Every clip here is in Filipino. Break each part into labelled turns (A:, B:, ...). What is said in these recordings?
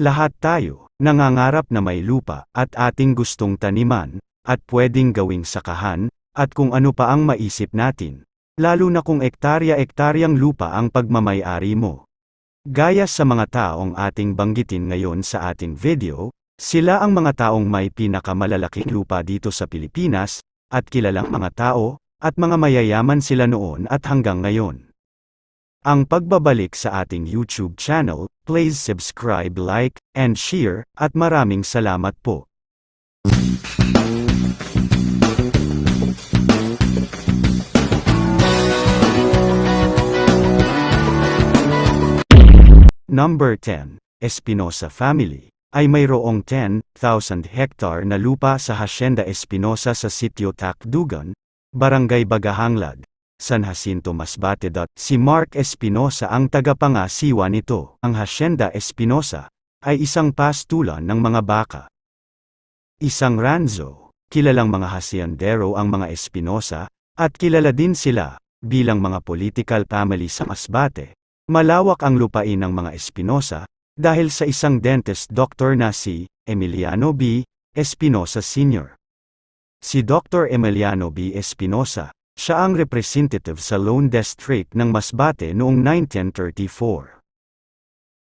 A: Lahat tayo, nangangarap na may lupa, at ating gustong taniman, at pwedeng gawing sakahan, at kung ano pa ang maisip natin. Lalo na kung ektarya-ektaryang lupa ang pagmamayari mo. Gaya sa mga taong ating banggitin ngayon sa ating video, sila ang mga taong may pinakamalalaking lupa dito sa Pilipinas, at kilalang mga tao, at mga mayayaman sila noon at hanggang ngayon. Ang pagbabalik sa ating YouTube channel, please subscribe, like, and share, at maraming salamat po. Number 10, Espinosa Family, ay mayroong 10,000 hektar na lupa sa Hacienda Espinosa sa sitio Takdugan, Barangay Bagahanglad, San Jacinto Masbate. Si Mark Espinosa ang tagapangasiwa nito. Ang Hacienda Espinosa ay isang pastulan ng mga baka. Isang ranzo, kilalang mga haciendero ang mga Espinosa, at kilala din sila bilang mga political family sa Masbate. Malawak ang lupain ng mga Espinosa dahil sa isang dentist doctor na si Emiliano B. Espinosa Sr. Si Dr. Emiliano B. Espinosa, siya ang representative sa Lone District ng Masbate noong 1934.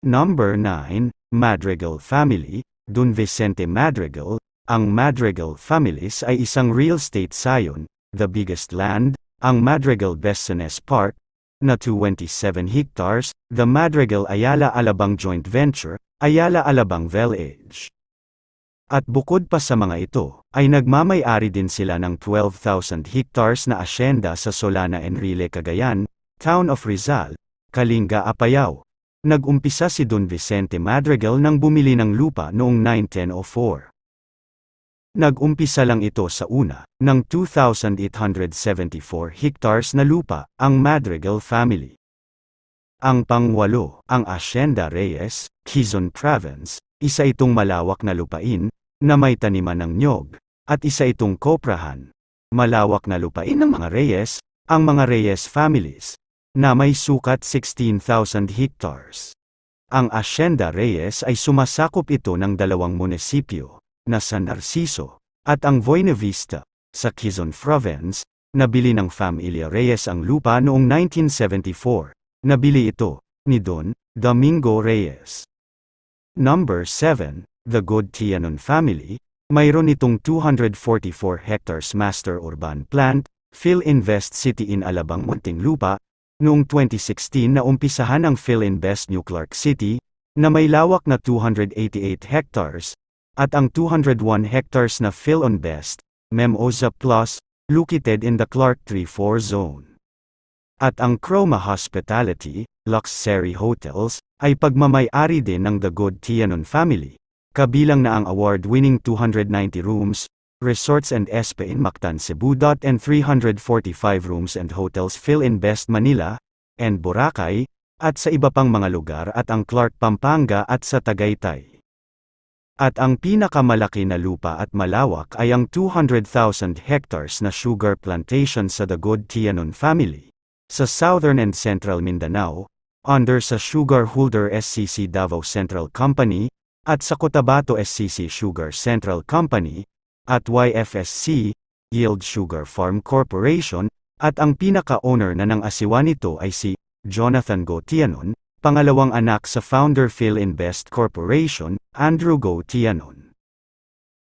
A: Number 9, Madrigal Family, Don Vicente Madrigal, ang Madrigal families ay isang real estate sayon, the biggest land, ang Madrigal Besanes Park, na 27 hectares, the Madrigal Ayala Alabang Joint Venture, Ayala Alabang Village. At bukod pa sa mga ito, ay nagmamay-ari din sila ng 12,000 hectares na asyenda sa Solana Enrile Cagayan, Town of Rizal, Kalinga Apayao. Nag-umpisa si Don Vicente Madrigal nang bumili ng lupa noong 1904. Nag-umpisa lang ito sa una, ng 2,874 hectares na lupa, ang Madrigal family. Ang pangwalo, ang Hacienda Reyes, Quezon Province, isa itong malawak na lupain, na may taniman ng nyog, at isa itong koprahan. Malawak na lupain ng mga Reyes, ang mga Reyes families, na may sukat 16,000 hectares. Ang Hacienda Reyes ay sumasakop ito ng dalawang munisipyo, na San Narciso, at ang Buena sa Quezon Province, nabili ng Familia Reyes ang lupa noong 1974. Nabili ito, ni Don Domingo Reyes. Number 7, The Good Tianon Family, mayroon itong 244 hectares master urban plant, Philinvest City in Alabang Munting Lupa, noong 2016 na umpisahan ang Philinvest New Clark City, na may lawak na 288 hectares, at ang 201 hectares na Philinvest, Memoza Plus, located in the Clark 3-4 zone. At ang Chroma Hospitality, Luxury Hotels, ay pagmamay-ari din ng The Good Tianon family, kabilang na ang award-winning 290 rooms, resorts and Espe in Mactan Cebu. and 345 rooms and hotels Philinvest Manila, and Boracay, at sa iba pang mga lugar at ang Clark Pampanga at sa Tagaytay. At ang pinakamalaki na lupa at malawak ay ang 200,000 hectares na sugar plantation sa The Good Tianon family, sa Southern and Central Mindanao, under sa Sugar Holder SCC Davao Central Company, at sa Cotabato SCC Sugar Central Company, at YFSC, Yield Sugar Farm Corporation, at ang pinaka-owner na ng asiwa nito ay si Jonathan Go Tianon, Pangalawang anak sa founder Philinvest Corporation, Andrew Go Tianon.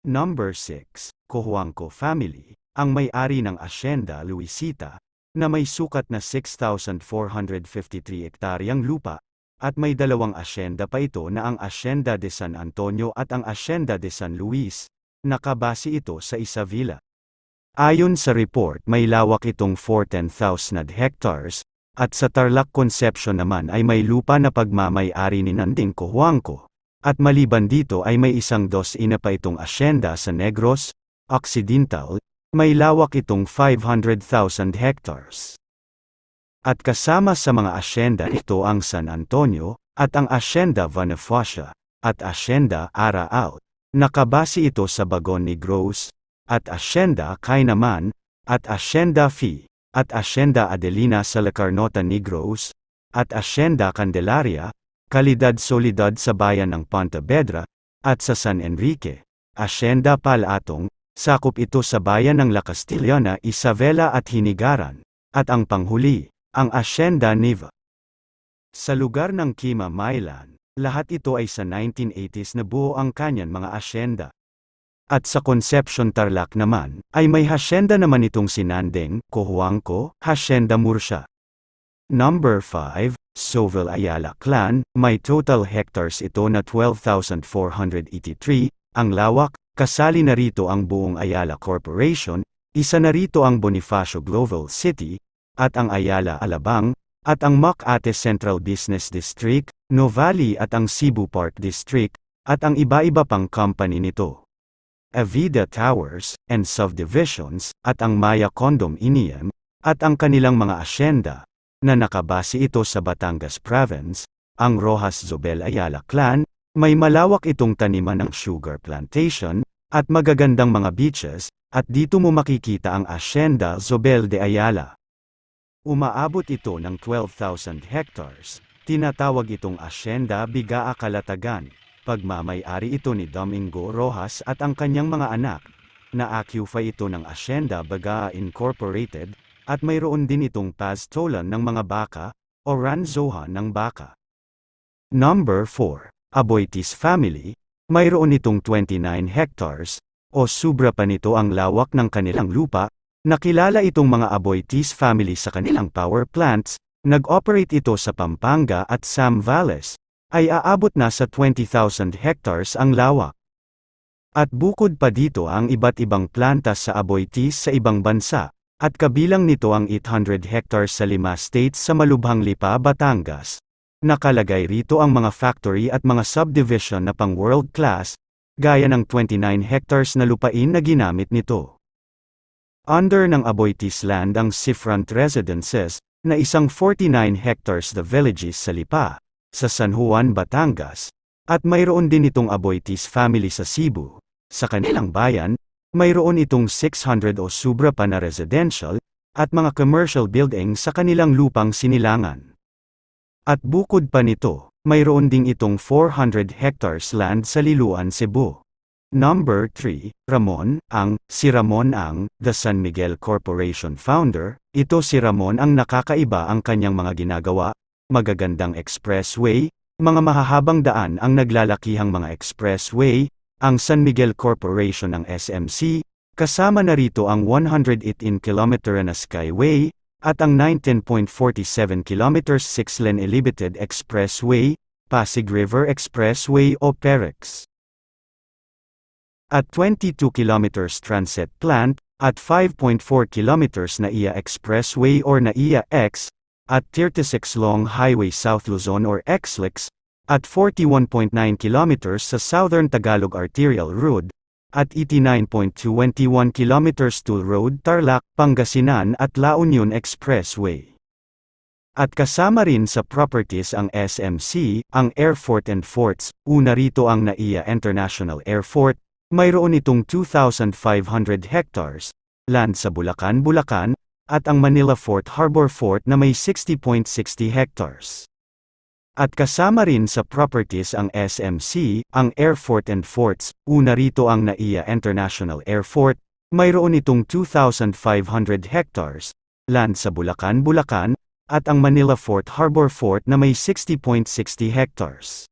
A: Number 6, Cojuangco Family, ang may-ari ng Hacienda Luisita, na may sukat na 6,453 ektaryang lupa, at may dalawang asyenda pa ito na ang Hacienda de San Antonio at ang Hacienda de San Luis, nakabase ito sa Isabela. Ayon sa report may lawak itong 14,000 hectares, at sa Tarlac Conception naman ay may lupa na pagmamay-ari ni Nanding Cojuangco. At maliban dito ay may isang dos ina pa itong asyenda sa Negros, Occidental, may lawak itong 500,000 hectares. At kasama sa mga asyenda ito ang San Antonio, at ang Asyenda Bonifacia, at Asyenda Araal. Nakabase ito sa Bagon Negros, at Asyenda Kainaman, at Asyenda Fee at Hacienda Adelina sa La Carnota Negros, at Hacienda Candelaria, kalidad-solidad sa bayan ng Pontevedra, at sa San Enrique. Hacienda Palatong, sakop ito sa bayan ng La Castellana, Isabela at Hinigaran. At ang panghuli, ang Hacienda Neva. Sa lugar ng Kima Mailan, lahat ito ay sa 1980s na buo ang kanyan mga asyenda. At sa Concepcion Tarlac naman, ay may hasyenda naman itong sinandeng, Cojuangco, Hacienda Murcia. Number 5, Soville Ayala Clan, may total hectares ito na 12,483, ang lawak, kasali na rito ang buong Ayala Corporation, isa na rito ang Bonifacio Global City, at ang Ayala Alabang, at ang Makati Central Business District, Novali at ang Cebu Park District, at ang iba-iba pang company nito. Avida Towers, and Subdivisions, at ang Maya Condominium, at ang kanilang mga asyenda, na nakabase ito sa Batangas Province, ang Rojas Zobel Ayala Clan, may malawak itong taniman ng sugar plantation, at magagandang mga beaches, at dito mo makikita ang Hacienda Zobel de Ayala. Umaabot ito ng 12,000 hectares. Tinatawag itong Hacienda Bigaa Kalatagan. Pagmamay-ari ito ni Domingo Rojas at ang kanyang mga anak. Na-occupy ito ng Hacienda Bagaa Incorporated, at mayroon din itong pastolan ng mga baka, o ranzoha ng baka. Number 4. Aboitis Family, mayroon itong 29 hectares, o sobra pa nito ang lawak ng kanilang lupa, nakilala itong mga Aboitis family sa kanilang power plants, nag-operate ito sa Pampanga at Zambales, ay aabot na sa 20,000 hectares ang lawak. At bukod pa dito ang iba't ibang planta sa Aboitis sa ibang bansa, at kabilang nito ang 800 hectares sa lima states sa Malubhang Lipa, Batangas. Nakalagay rito ang mga factory at mga subdivision na pang world class, gaya ng 29 hectares na lupain na ginamit nito. Under ng Aboitis Land ang Seafront Residences, na isang 49 hectares the villages sa Lipa, sa San Juan, Batangas, at mayroon din itong Aboitis family sa Cebu. Sa kanilang bayan, mayroon itong 600 o sobra pa na residential, at mga commercial building sa kanilang lupang sinilangan. At bukod pa nito, mayroon ding itong 400 hectares land sa Liluan, Cebu. Number 3, Ramon, ang, si Ramon ang, the San Miguel Corporation founder, ito si Ramon ang nakakaiba ang kanyang mga ginagawa, magagandang expressway, mga mahahabang daan ang naglalakihang mga expressway, ang San Miguel Corporation ng SMC, kasama na rito ang 118 km na Skyway, at ang 19.47 km 6-lane Elevated Expressway, Pasig River Expressway o PEREX. At 22 km Transit Plant, at 5.4 km na iya Expressway or na iya X, at 36 Long Highway South Luzon or XLEX, at 41.9 km sa Southern Tagalog Arterial Road, at 89.21 km Toll Road Tarlac, Pangasinan at La Union Expressway. At kasama rin sa properties ang SMC, ang Airfort and Forts, una rito ang NAIA International Airport, mayroon itong 2,500 hectares, land sa Bulacan, Bulacan, at ang Manila Fort Harbor Fort na may 60.60 hectares. At kasama rin sa properties ang SMC, ang Airfort and Forts, una rito ang NAIA International Airport, mayroon itong 2,500 hectares, land sa Bulacan, Bulacan, at ang Manila Fort Harbor Fort na may 60.60 hectares.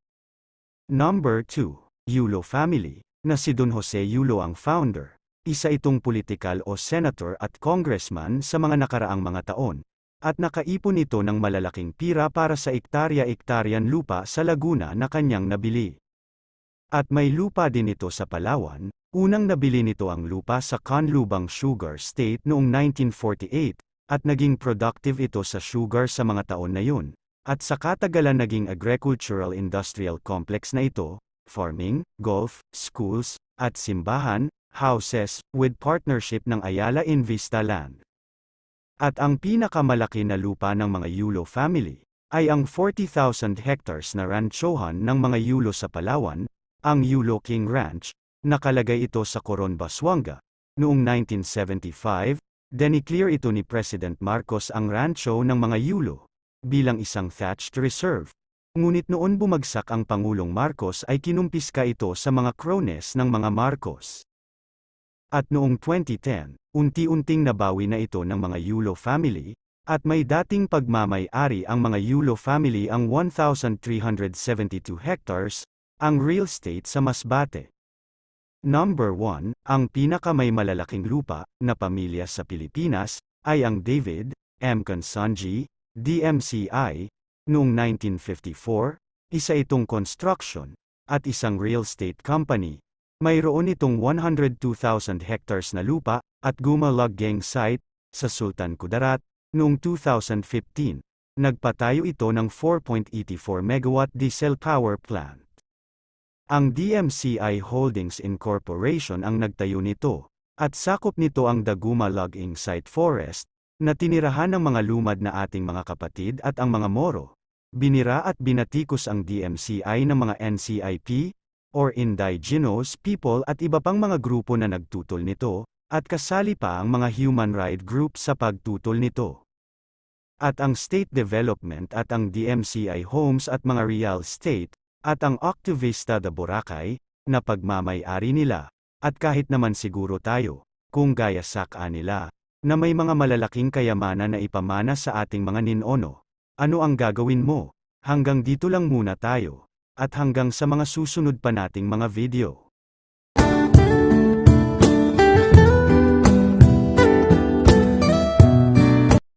A: Number 2, Yulo Family, na si Don Jose Yulo ang founder. Isa itong politikal o senator at congressman sa mga nakaraang mga taon, at nakaipon ito ng malalaking pira para sa ektarya-ektaryan lupa sa Laguna na kanyang nabili. At may lupa din ito sa Palawan, unang nabili nito ang lupa sa Canlubang Sugar State noong 1948, at naging productive ito sa sugar sa mga taon na yun. At sa katagalan naging agricultural industrial complex na ito, farming, golf, schools, at simbahan, houses, with partnership ng Ayala Invista Land. At ang pinakamalaki na lupa ng mga Yulo family, ay ang 40,000 hectares na ranchohan ng mga Yulo sa Palawan, ang Yulo King Ranch, nakalagay ito sa Coron Baswanga. Noong 1975, deniclear ito ni President Marcos ang rancho ng mga Yulo, bilang isang thatched reserve. Ngunit noon bumagsak ang Pangulong Marcos ay kinumpiska ito sa mga cronies ng mga Marcos. At noong 2010, unti-unting nabawi na ito ng mga Yulo family, at may dating pagmamay-ari ang mga Yulo family ang 1,372 hectares, ang real estate sa Masbate. Number 1, ang pinakamay malalaking lupa na pamilya sa Pilipinas ay ang David M. Consanji, DMCI, noong 1954, isa itong construction at isang real estate company. Mayroon itong 102,000 hectares na lupa at Gumalag Gang site sa Sultan Kudarat noong 2015. Nagpatayo ito ng 4.84 megawatt diesel power plant. Ang DMCI Holdings Incorporation ang nagtayo nito, at sakop nito ang Daguma Logging Site Forest, na tinirahan ng mga lumad na ating mga kapatid at ang mga Moro. Binira at binatikos ang DMCI ng mga NCIP, or indigenous people at iba pang mga grupo na nagtutol nito, at kasali pa ang mga human right group sa pagtutol nito. At ang state development at ang DMCI homes at mga real estate, at ang Octavista de Boracay, na pagmamay-ari nila, at kahit naman siguro tayo, kung gaya saka nila, na may mga malalaking kayamanan na ipamana sa ating mga ninono, ano ang gagawin mo? Hanggang dito lang muna tayo. At hanggang sa mga susunod pa nating mga video.